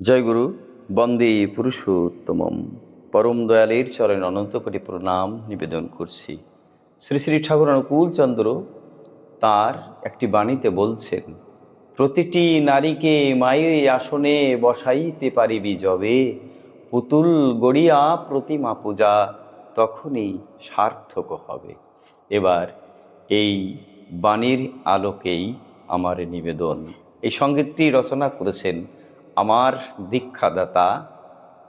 জয় গুরু, বন্দে পুরুষোত্তমম। পরম দয়ালের চরণ অনন্ত কোটি প্রণাম নিবেদন করছি। শ্রী শ্রী ঠাকুর অনুকূল চন্দ্র তার একটি বাণীতে বলছেন, প্রতিটি নারীকে মায়ের আসনে বসাইতে পারিবি যবে। পুতুল গড়িয়া প্রতিমা পূজা তখনই সার্থক হবে। এবার এই বাণীর আলোকেই আমার নিবেদন। এই সঙ্গীতটি রচনা করেছেন আমার দীক্ষাদাতা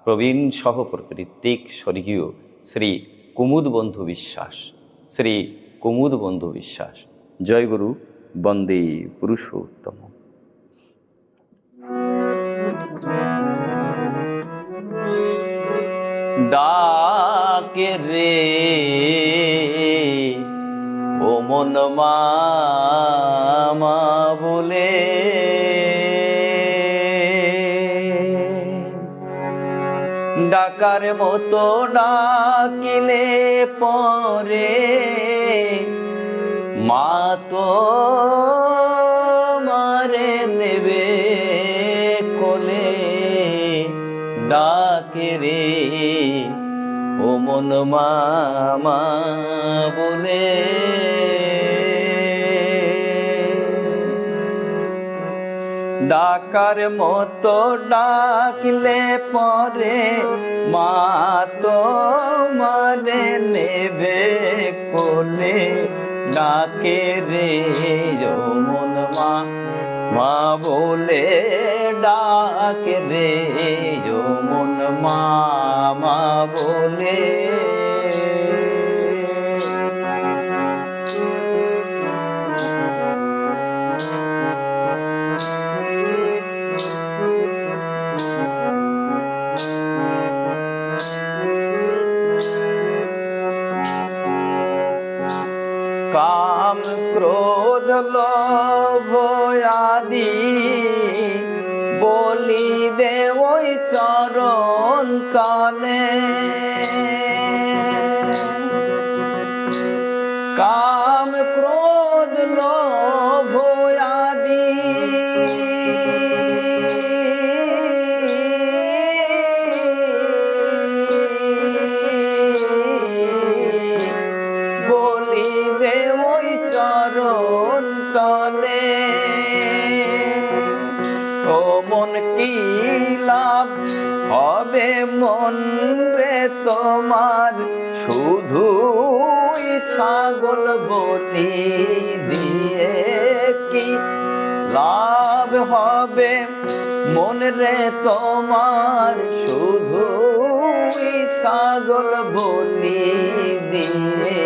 প্রবীণ সহপ্রকৃতিক স্বর্গীয় শ্রী কুমুদ বন্ধু বিশ্বাস। শ্রী কুমুদ বন্ধু বিশ্বাস। জয়গুরু বন্দে পুরুষোত্তম। ডাকে রে, ও মন মামা বলে ডাকার মতো ডাকিলে পরে মা তো মারে নেবে কোলে ডাকে রে। ও মন মামা বলে ডাকার মতো ডাকলে পরে মা তো মানে নেবে কোলে। ডাকে রে ও মন মা মা বলে ডাকে রে ও মন মা মা বলে কাম ক্রোধ লোভ আদি বলি দে ওই চরণ কালে। তোমার শুধু ছাগল বলি দিয়ে কি লাভ হবে মন রে তোমার? শুধু ছাগল বলি দিয়ে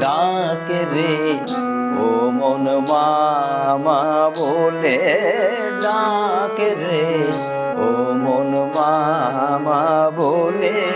ডাক রে। ও মন মামা বলে ডাক রে। ও মন মামা বলে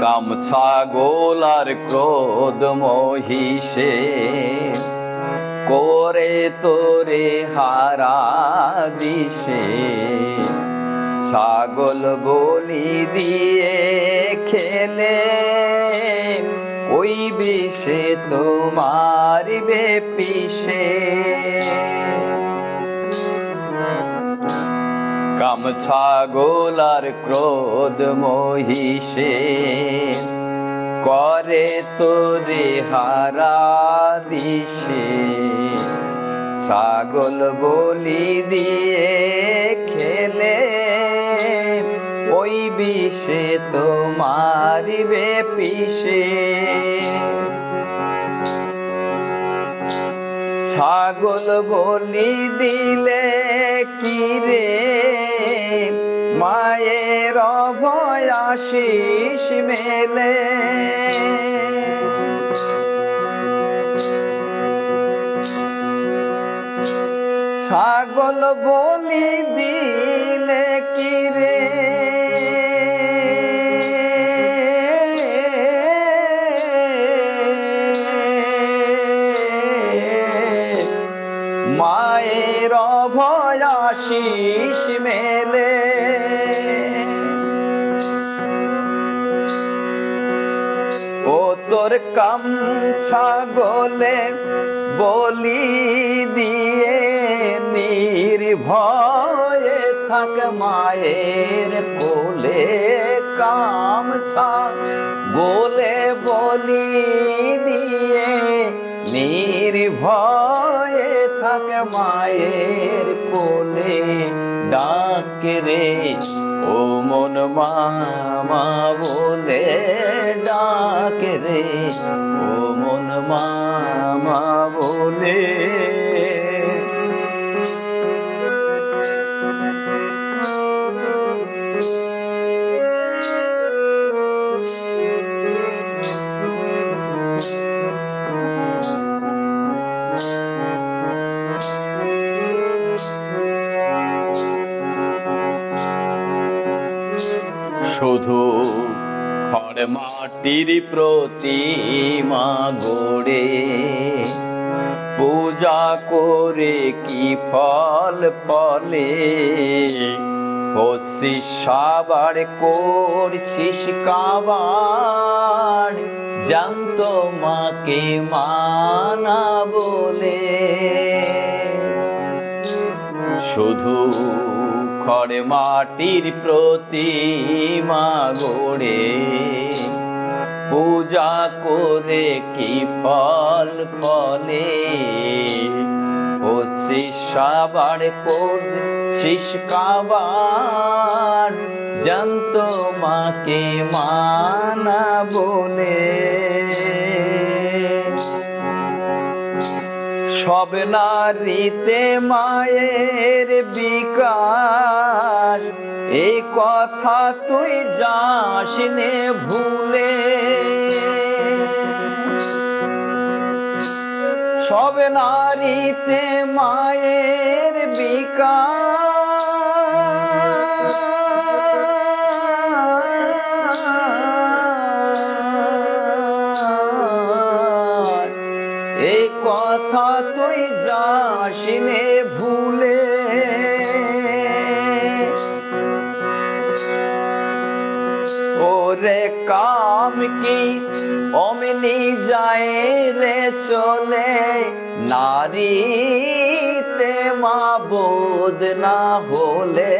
কামছা গোলার ক্রোধ মহিষে করে তোরে হারা দিশে। ছাগল বলি দিয়ে খেলে ওই বিষে তোমার বেপিসে কামছা গোলার ক্রোধ মহিষে, করে তোরে হারা দিশে ছাগল বলি দিয়ে খেলে ওই বিষে তোমার বেপিসে ছাগল বলি দিলে কি রে? মায়ের অভয় আশিস মেলে। ছাগল বলি দিলে কি রে? তোর কামছা গোলে বলি দিয়ে নির্ভয়ে থাক মায়ের কোলে কামছা গোলে বলি দিয়ে নির্ভয়ে থাক মায়ের কোলে ডাক রে, ও মন মামা বলে ডাকে রে। ও মন মামা বলে মাটির প্রতিমা গড়ে, পূজা করে কি ফল ফলে? হচ্ছিস সাবার করছিস কাবার, জানত মাকে মানা বলে। শুধু খড় মাটির প্রতিমা গড়ে। পূজা করে কি ফল ফলে? হচ্ছিস সাবার করছিস কাবার জানত মাকে মানা বলে। সব নারীতে মায়ের বিকাশ। এই কথা তুই যাস নে ভুলে। সব নারীতে মায়ের বিকাশ। কথা তুই যাসিনে ভুলে। ওরে কাম কি অমনি যায় রে চলে? নারীতে মা বোধ না হলে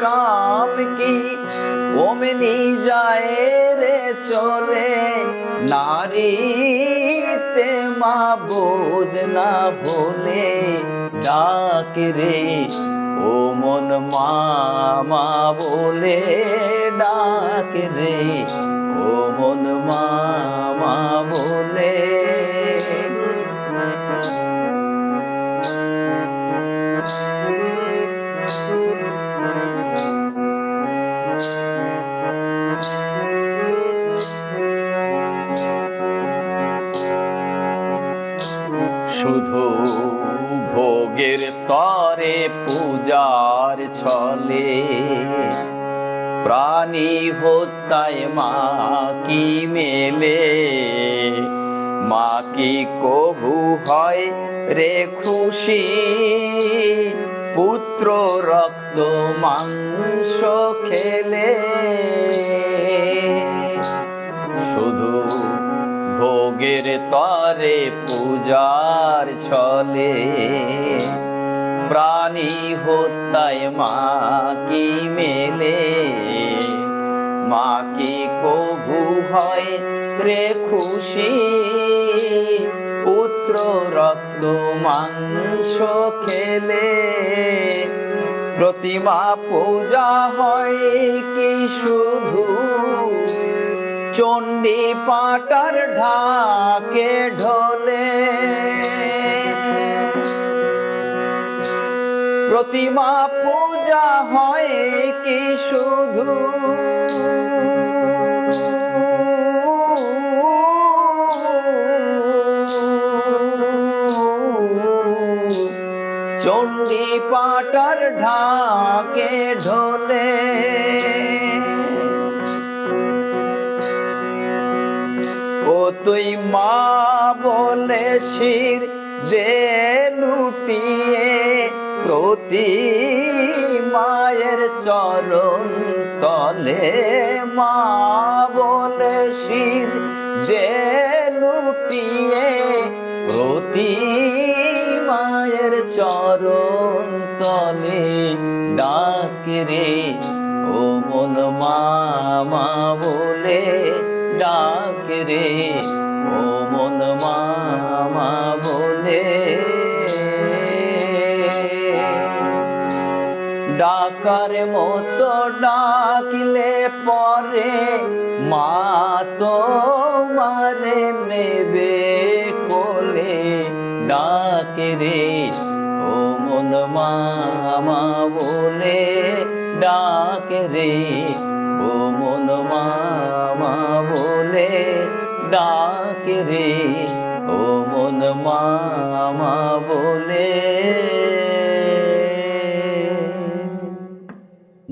কাম কি অমনি যায় রে চলে? নারীতে মা বোধ না ভোলে ডাক রে ও মন মা বলে ডাক রে ও মন শুধু ভোগের তরে পূজার ছলে। প্রাণী হত্যায় মা কি মেলে? মা কি কভু হয় রে খুশি? পুত্র রক্ত মাংস খেলে। ভোগের তরে পূজার ছলে। প্রাণী হত্যায় মা কি মেলে। মা কি কভু হয় রে খুশি। পুত্র রক্ত মাংস খেলে। প্রতিমা পূজা হয় কি শুধু চণ্ডী পাটার ঢাকে ঢোলে। প্রতিমা পূজা হয় কি শুধু? চণ্ডী পাটার ঢাকে ঢোলে। তুই মা বলে শির দে লুটিয়ে প্রতি মায়ের চরণ তলে মা বলে শির যে লুটিয়ে প্রতি মায়ের চরণ তলে ডাকে রে, ও মন মামা বলে ডাকে রে, ও মন মামা বলে। ডাকার মতো ডাকলে পরে মা তো মারে নেবে কোলে। ডাকে রে, ও মন মামা বলে। ডাকে রে